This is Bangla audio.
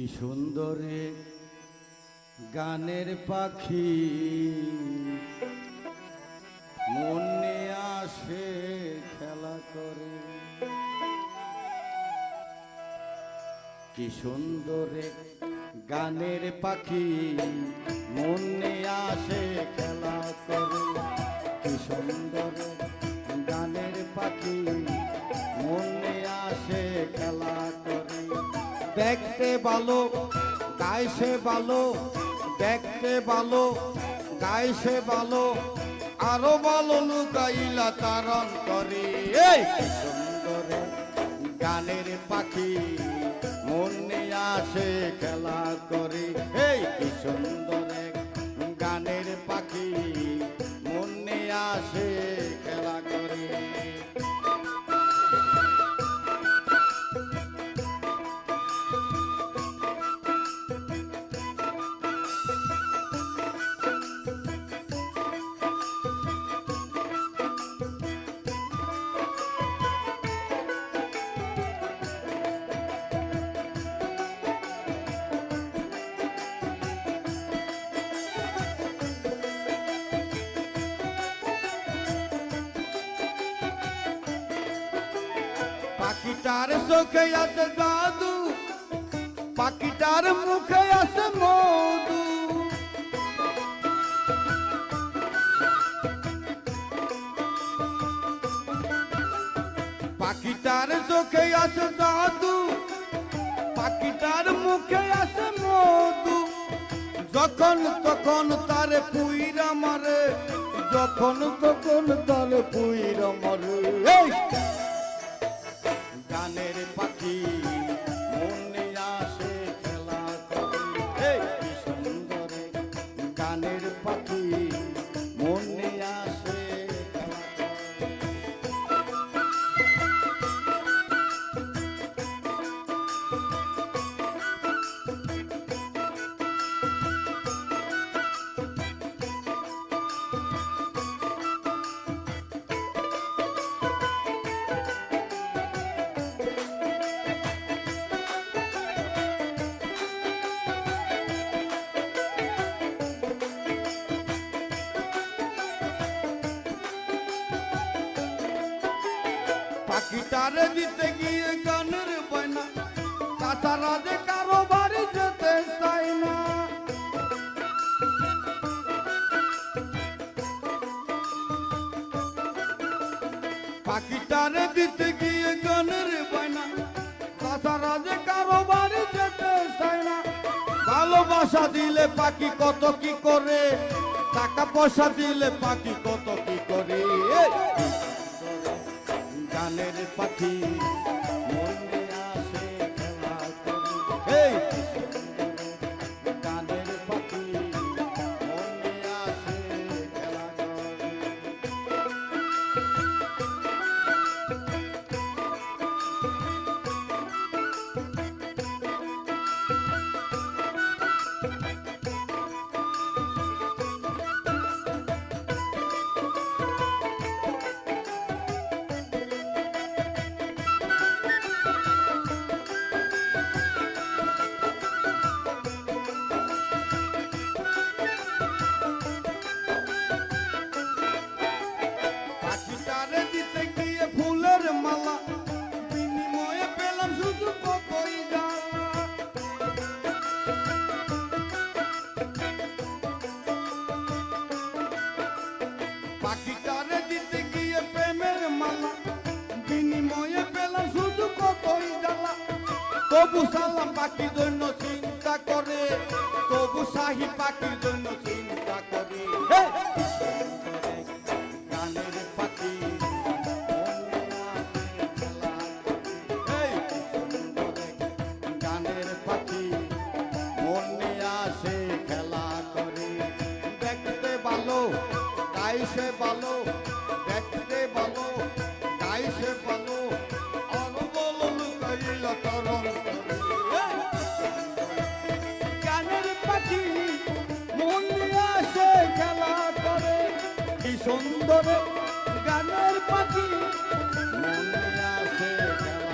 কি সুন্দরে গানের পাখি। মনে আসে খেলা করে। কি সুন্দরে গানের পাখি। মনে আসে দেখতে ভালো, গাইছে ভালো, দেখতে ভালো, গাইছে ভালো। আরও ভালো লুকাইলা তার কি সুন্দরে গানের পাখি, মনে আসে খেলা করে। এই কি সুন্দর পাখিটার চোখে আছে জাদু, পাখিটার মুখে আছে মধু। পাখিটার চোখে আছে জাদু, পাখিটার মুখে আছে মধু। যখন তখন তার পুইরা মারে, যখন তখন তার পুইরা মারে। পাখিটারে দিতে গিয়ে গানের বয়না তাছাড়া যে কারও বাড়ি যেতে চাই না পাখিটারে দিতে গিয়ে গানের বয়না তাছাড়া যে কারও বাড়ি যেতে চাই না ভালোবাসা দিলে পাখি কত কি করে? টাকা পয়সা দিলে পাখি কত কি করে! গানের পাখি। মালা বিনিময়ে পেলাম শুধু কতই জ্বালা। তবু সালাম পাখির জন্য চিন্তা করে তবু শাহি পাখির জন্য চিন্তা করে। গানের পাখি গানের পাখি মনে আসে খেলা করে। দেখতে ভালো গাইছে ভালো। সুন্দর গানের পাখি মনে খেলা